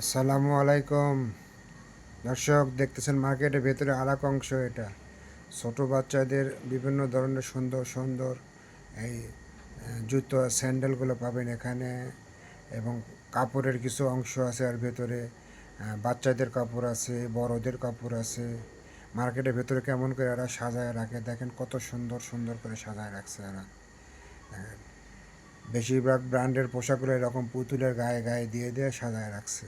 আসসালামু আলাইকুম। দর্শক, দেখতেছেন মার্কেটের ভেতরে আর অংশ এটা। ছোট বাচ্চাদের বিভিন্ন ধরনের সুন্দর সুন্দর এই জুতো, স্যান্ডেলগুলো পাবেন এখানে এবং কাপড়ের কিছু অংশ আছে আর ভেতরে। বাচ্চাদের কাপড় আছে, বড়দের কাপড় আছে। মার্কেটের ভেতরে কেমন করে এরা সাজায় রাখে, দেখেন কত সুন্দর সুন্দর করে সাজায় রাখছে এরা। বেশিরভাগ ব্র্যান্ডের পোশাকগুলো এরকম পুতুলের গায়ে গায়ে দিয়ে দিয়ে সাজায় রাখছে।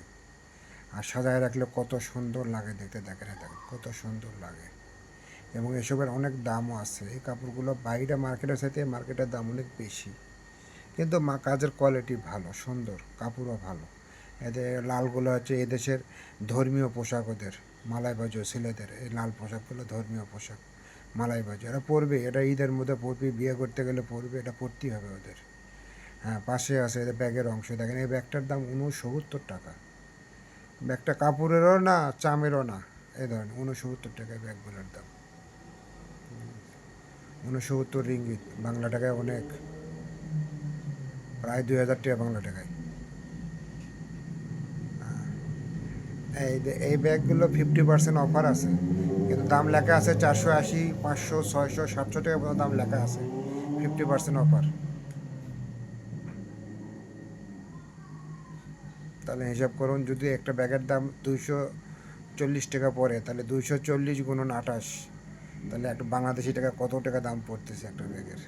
আর সাজায় রাখলে কত সুন্দর লাগে দেখতে, দেখেন এটা কত সুন্দর লাগে। এবং এসবের অনেক দামও আছে। এই কাপড়গুলো বাইরে মার্কেটের সাথে মার্কেটের দাম অনেক বেশি। কিন্তু মা কাজের কোয়ালিটি ভালো, সুন্দর, কাপড়ও ভালো। এদের লালগুলো হচ্ছে এদেশের ধর্মীয় পোশাক ওদের মালাই বাজো ছেলেদের, এই লাল পোশাকগুলো ধর্মীয় পোশাক, মালাই বাজো এরা পরবে এটা ঈদের মধ্যে পরবে, বিয়ে করতে গেলে পরবে, এটা পরতেই হবে ওদের। হ্যাঁ পাশে আছে এদের ব্যাগের অংশ। দেখেন এই ব্যাগটার দাম উনসত্তর টাকা। ব্যাগটা কাপড়েরও না, চামেরও না। এই ধরেন উনসত্তর টাকায় ব্যাগগুলোর দাম। উনসত্তর রিঙ্গিত, বাংলা টাকায় অনেক। প্রায় দুই হাজার টাকা বাংলা টাকায়। হ্যাঁ। এই এই ব্যাগগুলো ফিফটি পার্সেন্ট অফার আছে। কিন্তু দাম লেখা আছে চারশো আশি, পাঁচশো, ছয়শো, সাতশো টাকা দাম লেখা আছে। ফিফটি পার্সেন্ট অফার তাহলে হিসাব করুন, যদি একটা ব্যাগের দাম দুইশো চল্লিশ টাকা পড়ে, তাহলে দুইশো চল্লিশ গুণন আঠাশ, তাহলে একটা বাংলাদেশি টাকা কত টাকা দাম পড়তেছে একটা ব্যাগের?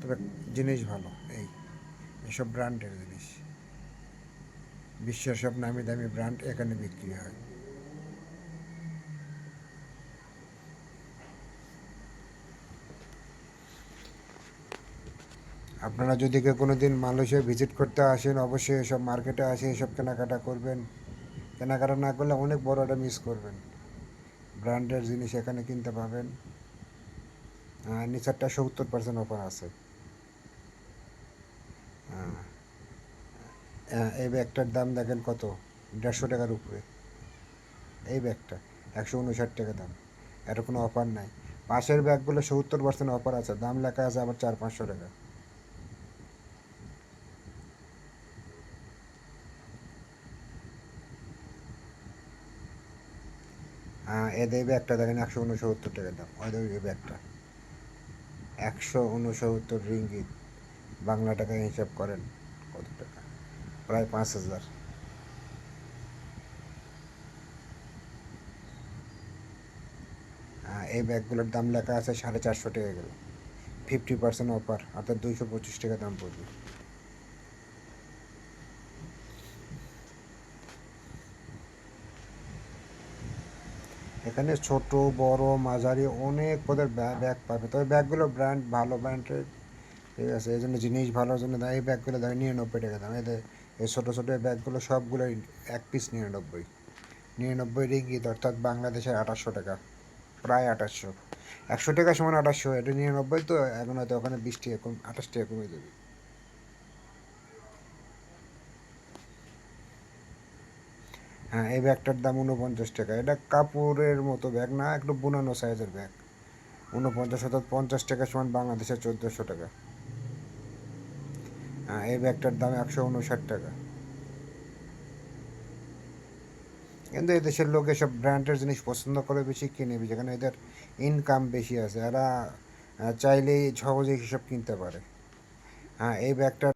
তবে জিনিস ভালো, এই, এসব ব্র্যান্ডের জিনিস। বিশ্বের সব নামি দামি ব্র্যান্ড এখানে বিক্রি হয়। আপনারা যদি কেউ কোনো দিন মালয়েশিয়া ভিজিট করতে আসেন, অবশ্যই এসব মার্কেটে আসে, এসব কেনাকাটা করবেন। কেনাকাটা না করলে অনেক বড় একটা মিস করবেন। ব্র্যান্ডের জিনিস এখানে কিনতে পাবেন। নিচারটা সত্তর পার্সেন্ট অফার আছে। এই ব্যাগটার দাম দেখেন কত? দেড়শো টাকার উপরে। এই ব্যাগটা, একশো উনষাট টাকা দাম। এটা কোনো অফার নাই। পাশের ব্যাগগুলো সত্তর পার্সেন্ট অফার আছে। দাম লেখা আছে আবার চার পাঁচশো টাকা। এদের ব্যাগটা দেখেন একশো উনসত্তর টাকা দাম। ওদের এই ব্যাগটা। একশো উনসত্তর রিঙ্গিত। বাংলা টাকায় হিসাব করেন কত টাকা? প্রায় পাঁচ হাজার। হ্যাঁ, এই ব্যাগগুলোর দাম লেখা আছে সাড়ে চারশো টাকা গেল ফিফটি পার্সেন্ট অফার অর্থাৎ দুইশো পঁচিশ টাকা দাম পড়বে। এখানে ছোট, বড়, মাঝারি অনেক পদের ব্যা- ব্যাগ পাবে। তবে ব্যাগগুলো ব্র্যান্ড, ভালো ব্র্যান্ডের, ঠিক আছে? এই জন্য জিনিস ভালোর জন্য এই ব্যাগগুলো দাম নিরানব্বই টাকা দাম। এদের এই ছোটো ছোটো ব্যাগগুলো সবগুলো এক পিস নিরানব্বই। নিরানব্বই রিঙ্গিত অর্থাৎ বাংলাদেশের আঠাশশো টাকা, প্রায় আঠাশশো। একশো টাকা সমান আঠাশশো, এটা নিরানব্বই তো, এখন হয়তো ওখানে বিশ টাকা কম, আঠাশ টাকা কমে যাবে। হ্যাঁ এই ব্যাগটার দাম উনপঞ্চাশ টাকা। এটা কাপড়ের মতো ব্যাগ না, একটু বুনানো সাইজের ব্যাগ। উনপঞ্চাশ অর্থাৎ পঞ্চাশ টাকা সমান বাংলাদেশের চোদ্দোশো টাকা। হ্যাঁ এই ব্যাগটার দাম একশো উনষাট টাকা। কিন্তু এদেশের লোক এসব ব্র্যান্ডের জিনিস পছন্দ করে বেশি কিনে বেশি, কারণ এদের ইনকাম বেশি আছে। এরা চাইলেই সহজেই হিসাব কিনতে পারে। হ্যাঁ এই ব্যাগটা